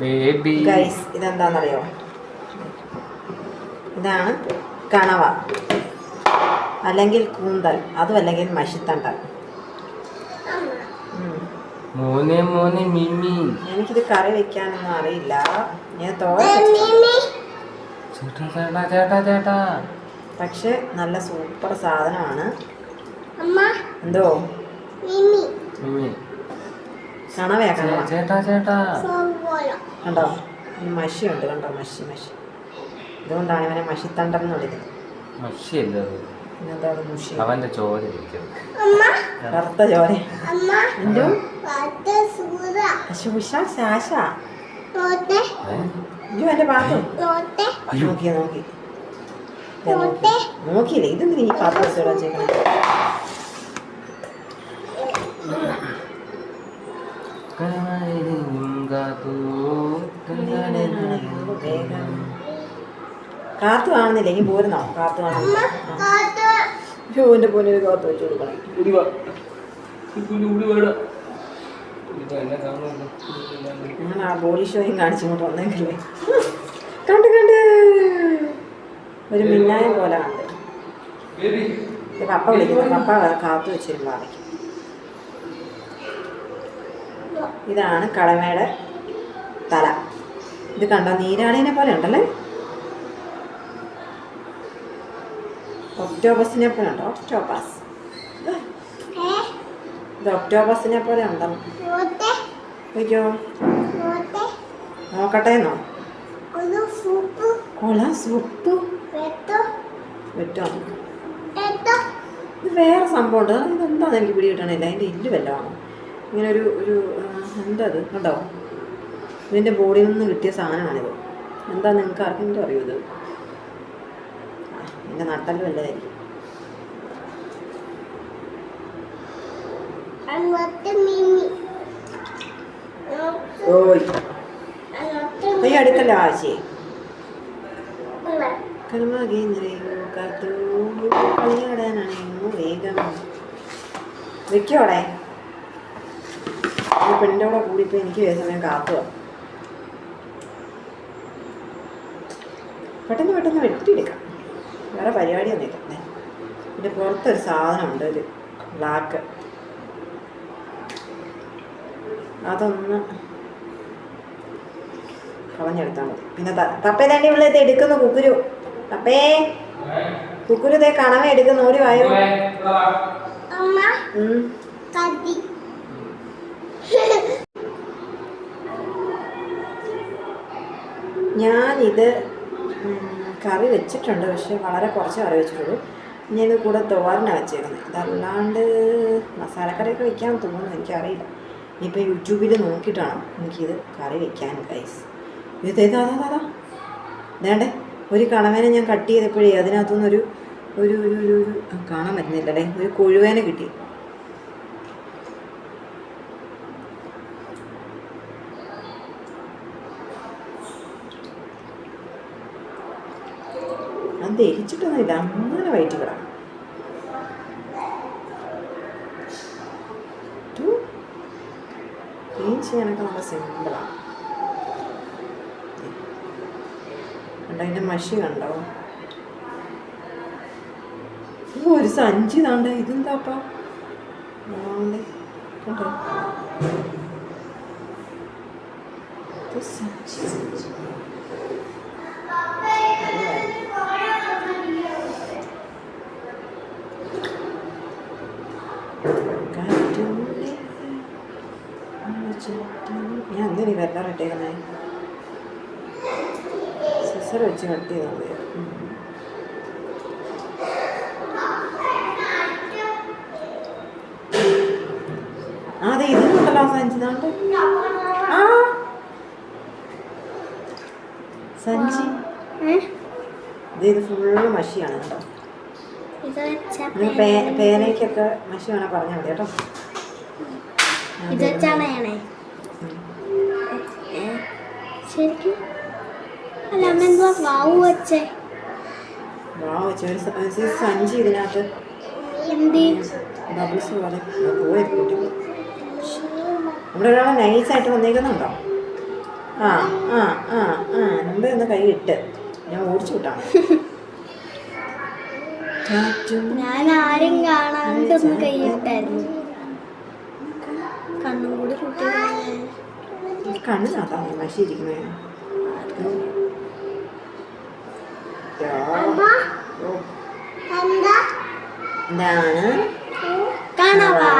Baby guys ഇതെന്താണെന്നറിയോ ഇതാണ് കണവ. അല്ലെങ്കിൽ കൂന്തൽ. അതും അല്ലെങ്കിൽ മഷിത്തണ്ടൽ. മോനെ മോനെ മിമി. എനിക്കിത് കറി വെക്കാനൊന്നും അറിയില്ല. ഞാൻ. ചേട്ടാ ചേട്ടാ ചേട്ടാ ചേട്ടാ. പക്ഷെ നല്ല സൂപ്പർ സാധനമാണ്. അമ്മ. എന്തോ? മിമി. മിമി. കണവയാ കണവ ചേട്ടാ. ചേട്ടാ കണ്ടോ? മഷി മഷിയുണ്ട് കണ്ടോ? മഷി മഷി. ഇതുകൊണ്ടാണ് ഇവനെ മഷിത്തണ്ടൻ എന്ന് വിളിക്കുന്നത്. മഷിയല്ല മുഷി അവന്റെ ചോര കറുത്ത ചോര. എന്തോ? ശുഷ ശാശ അയ്യോ എന്റെ പാത്രം. നോക്കി. നോക്കി. നോക്കിയില്ലേ? ഇതെന്തിനാ ഈ പാത്രം വെച്ചേക്കണേ? കാത്തു കാണുന്നില്ല ഇനി പോരുന്നോ? കാത്തു കാണുന്നില്ല. പൊന്നിന് കാത്തു. വെച്ച് കൊടുക്കണം. ഞാൻ ആ ബോഡി ഷോയും കാണിച്ചുകൊണ്ട് വന്നെങ്കിലേ കണ്ട് കണ്ട്. ഒരു മിന്നായ പോലെ കണ്ട്. പപ്പ വിളിക്കുന്നു. പപ്പ കാത്തു വെച്ചിരുന്നു അടയ്ക്കും ഇതാണ് കടമയുടെ തല. ഇത് കണ്ടോ? നീരാളിനെ പോലെ ഉണ്ടല്ലേ? ഒക്ടോബസിനെ പോലെ ഉണ്ടോ? ഒക്ടോബസ്. ഇത് ഒക്ടോബസിനെ പോലെ ഉണ്ടോ? അയ്യോ നോക്കട്ടെ എന്നോ വേറെ സംഭവം ഉണ്ട് ഇതെന്താണെന്ന് എനിക്ക് പിടി കിട്ടണില്ല. അതിന്റെ ഇല്ല് വല്ലതാണ് ഇങ്ങനെ ഒരു ഒരു എന്താ അത് കണ്ടോ? ഇതിന്റെ ബോഡിയിൽ നിന്ന് കിട്ടിയ സാധനമാണിത്. എന്താ നിങ്ങൾക്ക് ആർക്കെങ്കിലും അറിയൂ ഇത്? എന്റെ നട്ടൽ വല്ലതായിരിക്കും ഓയ്. കർമാകെ നിറയൂ കാത്തു കളിയാടാനാണോ വേഗം. വെക്കോടെ ഈ പെണ്ണിന്റെ കൂടെ കൂടിയപ്പോൾ എനിക്ക് ഏത് സമയം കാത്തുക പെട്ടെന്ന് പെട്ടെന്ന് വെട്ടിയെടുക്കാം. വേറെ പരിപാടിയൊന്നും ഇല്ല. പിന്നെ പുറത്തൊരു സാധനമുണ്ട് ഒരു ബ്ലാക്ക് അതൊന്ന് കളഞ്ഞെടുത്താൽ മതി. പിന്നെ തപ്പേ തന്നെ ഇവിടെ ഇത് എടുക്കുന്നു കുക്കുരു. തപ്പേ. കുക്കുരു ഇതേ കണവ എടുക്കുന്നു ഒരു വായോ ഞാനിത് കറി വെച്ചിട്ടുണ്ട്. പക്ഷേ വളരെ കുറച്ച് കറി വെച്ചിട്ടുള്ളൂ. ഞാനിത് കൂടെ തോരനാണ് വെച്ചേക്കുന്നത് ഇതല്ലാണ്ട് മസാലക്കറിയൊക്കെ വെക്കാൻ തോന്നുന്നു. എനിക്കറിയില്ല. ഇനിയിപ്പോൾ യൂട്യൂബിൽ നോക്കിയിട്ടാണ് എനിക്കിത് കറി വെക്കാൻ ഗൈസ് ഇത് ഇതാ അതാ വേണ്ടേ ഒരു കണവേനെ ഞാൻ കട്ട് ചെയ്തപ്പോഴേ അതിനകത്തുനിന്നൊരു ഒരു ഒരു ഒരു കാണാൻ പറ്റുന്നില്ലല്ലേ? ഒരു കൊഴുവേനെ കിട്ടി. അത് ദഹിച്ചിട്ടൊന്നുമില്ല അങ്ങനെ വയറ്റി കിടാം ക്ലീൻ ചെയ്യാനൊക്കെ നമ്മൾ സിമ്പിളാണ് കണ്ടോ അതിന്റെ മഷി കണ്ടോ? ഒരു സഞ്ചി താണ്ട. ഇതെന്താപ്പാ. കണ്ടോ? സഞ്ചി. ഞാൻ അങ്ങനെ ഈ വെള്ളം ഇട്ടേക്കുന്നേ സിസർ വെച്ച് കട്ട് ചെയ്താൽ മതി. അതെ ഇതിനുണ്ടല്ലോ ആ സഞ്ചി ദാണ്ട്. ആ. സഞ്ചി ഇത് ഫുള്ള് മഷിയാണ് കേട്ടോ പേനയ്ക്കൊക്കെ മഷി വേണേ പറഞ്ഞാൽ മതി കേട്ടോ. ഇത് വെച്ചാണ് ശരിക്കും? അല്ല അമ്മ എന്തുവാ വാവ് വെച്ചേ? വാവ് ഒരു സ- ഒരു സഞ്ചി ഇതിനകത്ത്. എന്തി? ബബിൾസ് പോലെ. പോയി കുട്ടി നമ്മുടെ ഒരാളെ നൈസായിട്ട് വന്നേക്കുന്നുണ്ടോ? ആ ആ ആ ആ. നമ്മുടെ ഒന്ന് കൈ ഇട്ട്. ഞാൻ ഓടിച്ചു വിട്ടാണ് ഞാൻ ആരും കാണാണ്ടൊന്ന് കൈയിട്ടായിരുന്നു കണ്ണും കൂടി കൂട്ടി ഇരിക്കുന്നത് എന്താണ്? കാണാവാ.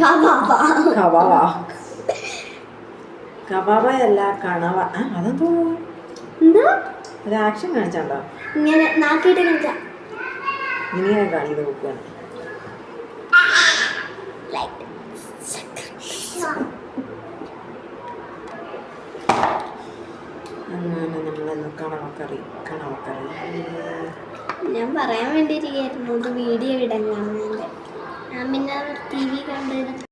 കവാവാ. കവാവ. കവാവയല്ല കണവ. അതെന്തോ? ഒരു ആക്ഷൻ കാണിച്ചാണ്ടോ? ഇങ്ങനെ നാക്കിയിട്ട് കളിച്ച ഇങ്ങനെ കാണിക്കുന്നത് നോക്കുകയാണ് അങ്ങനെ നമ്മളെന്ന് കണവക്കറി കണവക്കറി. ഞാൻ പറയാൻ വേണ്ടിയിരിക്കുന്നു ഇത് വീഡിയോ ഇടാൻ ഞാൻ പിന്നെ ടി വി കണ്ടിരുന്നു